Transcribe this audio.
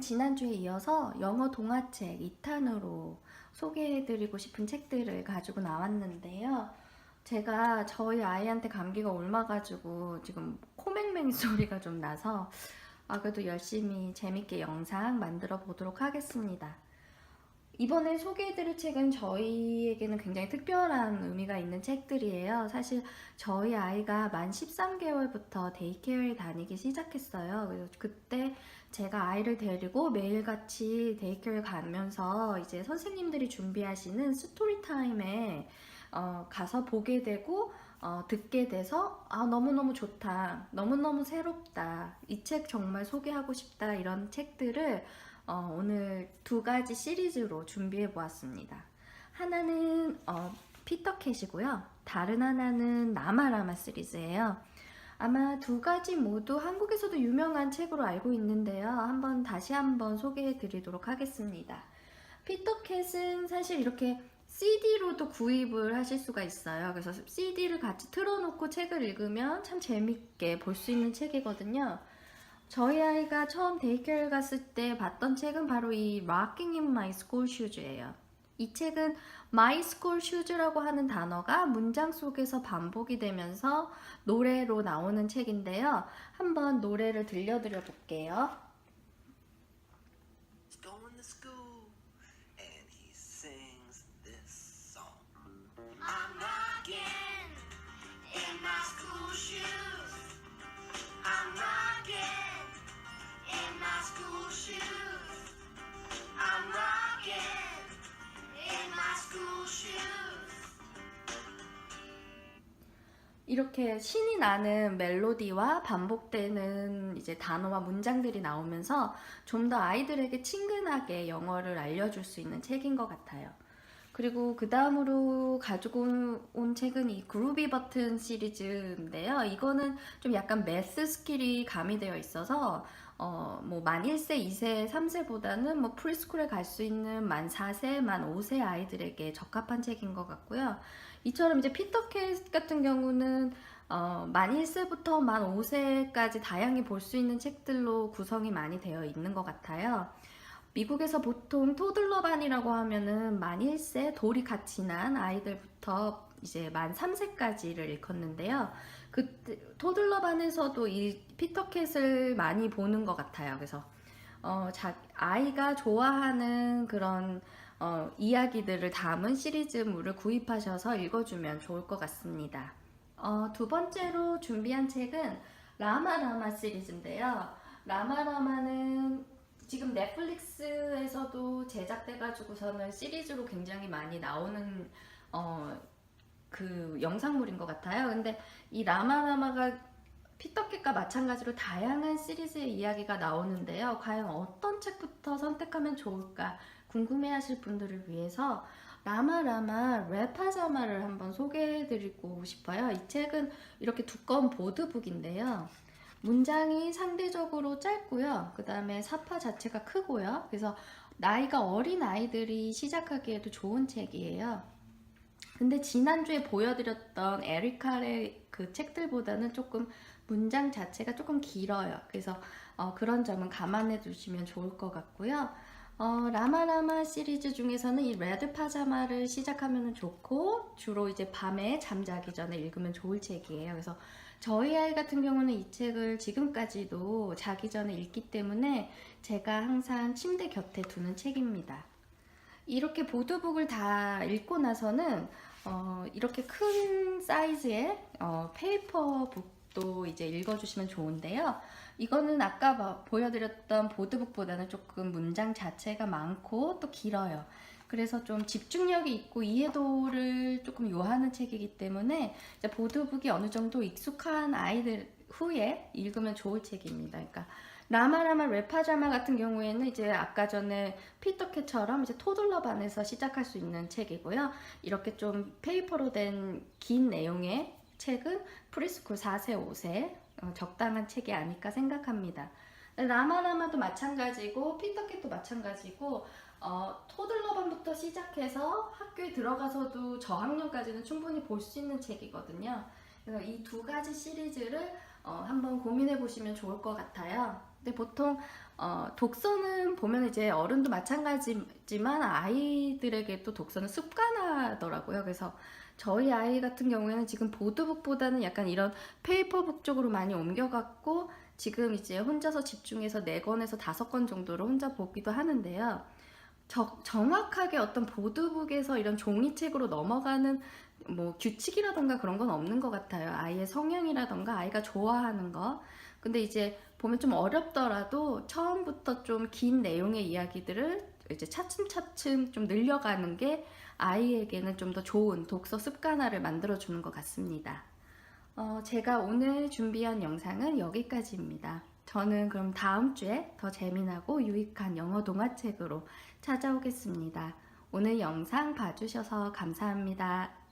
지난주에 이어서 영어 동화책 2탄으로 소개해드리고 싶은 책들을 가지고 나왔는데요. 제가 저희 아이한테 감기가 옮아가지고 지금 코맹맹 소리가 좀 나서 아, 그래도 열심히 재밌게 영상 만들어 보도록 하겠습니다. 이번에 소개해드릴 책은 저희에게는 굉장히 특별한 의미가 있는 책들이에요. 사실 저희 아이가 만 13개월부터 데이케어에 다니기 시작했어요. 그래서 그때 제가 아이를 데리고 매일같이 데이케어에 가면서 이제 선생님들이 준비하시는 스토리 타임에 어, 가서 보게 되고 어, 듣게 돼서 아 너무너무 좋다 너무너무 새롭다 이 책 정말 소개하고 싶다 이런 책들을 어, 오늘 두 가지 시리즈로 준비해 보았습니다. 하나는 어, 피터캣이고요. 다른 하나는 나마라마 시리즈예요. 아마 두 가지 모두 한국에서도 유명한 책으로 알고 있는데요. 한번 다시 한번 소개해 드리도록 하겠습니다. 피터캣은 사실 이렇게 CD로도 구입을 하실 수가 있어요. 그래서 CD를 같이 틀어놓고 책을 읽으면 참 재밌게 볼 수 있는 책이거든요. 저희 아이가 처음 데이케어를 갔을 때 봤던 책은 바로 이 Rocking in My School Shoes예요. 이 책은 My School Shoes라고 하는 단어가 문장 속에서 반복이 되면서 노래로 나오는 책인데요. 한번 노래를 들려드려 볼게요. 이렇게 신이 나는 멜로디와 반복되는 이제 단어와 문장들이 나오면서 좀 더 아이들에게 친근하게 영어를 알려줄 수 있는 책인 것 같아요. 그리고 그 다음으로 가지고 온 책은 이 그루비 버튼 시리즈인데요. 이거는 좀 약간 매스 스킬이 가미되어 있어서 어, 뭐, 만 1세, 2세, 3세보다는 뭐, 프리스쿨에 갈 수 있는 만 4세, 만 5세 아이들에게 적합한 책인 것 같고요. 이처럼 이제 피터캣 같은 경우는 어, 만 1세부터 만 5세까지 다양히 볼 수 있는 책들로 구성이 많이 되어 있는 것 같아요. 미국에서 보통 토들러반이라고 하면은 만 1세 돌이 같이 난 아이들부터 이제 만 3세까지를 일컫는데요. 그 토들러반에서도 이 피터캣을 많이 보는 것 같아요. 그래서 어, 자, 아이가 좋아하는 그런 어, 이야기들을 담은 시리즈물을 구입하셔서 읽어주면 좋을 것 같습니다. 어, 두 번째로 준비한 책은 라마라마 시리즈인데요. 라마라마는 지금 넷플릭스에서도 제작돼가지고서는 시리즈로 굉장히 많이 나오는 어, 그 영상물인 것 같아요. 근데 이 라마라마가 피터캣과 마찬가지로 다양한 시리즈의 이야기가 나오는데요. 과연 어떤 책부터 선택하면 좋을까 궁금해하실 분들을 위해서 라마라마 랩파자마를 한번 소개해드리고 싶어요. 이 책은 이렇게 두꺼운 보드북인데요. 문장이 상대적으로 짧고요. 그 다음에 사파 자체가 크고요. 그래서 나이가 어린 아이들이 시작하기에도 좋은 책이에요. 근데 지난주에 보여드렸던 에리카의 그 책들보다는 조금 문장 자체가 조금 길어요. 그래서 어, 그런 점은 감안해 두시면 좋을 것 같고요. 어, 라마라마 시리즈 중에서는 이 레드 파자마를 시작하면 좋고 주로 이제 밤에 잠자기 전에 읽으면 좋을 책이에요. 그래서 저희 아이 같은 경우는 이 책을 지금까지도 자기 전에 읽기 때문에 제가 항상 침대 곁에 두는 책입니다. 이렇게 보드북을 다 읽고 나서는 어, 이렇게 큰 사이즈의 어, 페이퍼북 도 이제 읽어주시면 좋은데요. 이거는 아까 봐- 보여드렸던 보드북보다는 조금 문장 자체가 많고 또 길어요. 그래서 좀 집중력이 있고 이해도를 조금 요하는 책이기 때문에 보드북이 어느 정도 익숙한 아이들 후에 읽으면 좋을 책입니다. 그러니까 라마라마 레파자마 같은 경우에는 이제 아까 전에 피터캣처럼 이제 토들러 반에서 시작할 수 있는 책이고요. 이렇게 좀 페이퍼로 된 긴 내용의 책은 프리스쿨 4세, 5세 어, 적당한 책이 아닐까 생각합니다. 라마라마도 마찬가지고 피터캣도 마찬가지고 어, 토들러반부터 시작해서 학교에 들어가서도 저학년까지는 충분히 볼 수 있는 책이거든요. 그래서 이 두 가지 시리즈를 어, 한번 고민해 보시면 좋을 것 같아요. 근데 보통 어, 독서는 보면 이제 어른도 마찬가지지만 아이들에게 또 독서는 습관화더라고요. 그래서 저희 아이 같은 경우에는 지금 보드북보다는 약간 이런 페이퍼북 쪽으로 많이 옮겨갔고 지금 이제 혼자서 집중해서 4권에서 5권 정도를 혼자 보기도 하는데요. 저- 정확하게 어떤 보드북에서 이런 종이책으로 넘어가는 뭐 규칙이라던가 그런 건 없는 것 같아요. 아이의 성향이라던가 아이가 좋아하는 거. 근데 이제 보면 좀 어렵더라도 처음부터 좀 긴 내용의 이야기들을 이제 차츰차츰 좀 늘려가는 게 아이에게는 좀 더 좋은 독서 습관화를 만들어주는 것 같습니다. 어, 제가 오늘 준비한 영상은 여기까지입니다. 저는 그럼 다음 주에 더 재미나고 유익한 영어 동화책으로 찾아오겠습니다. 오늘 영상 봐주셔서 감사합니다.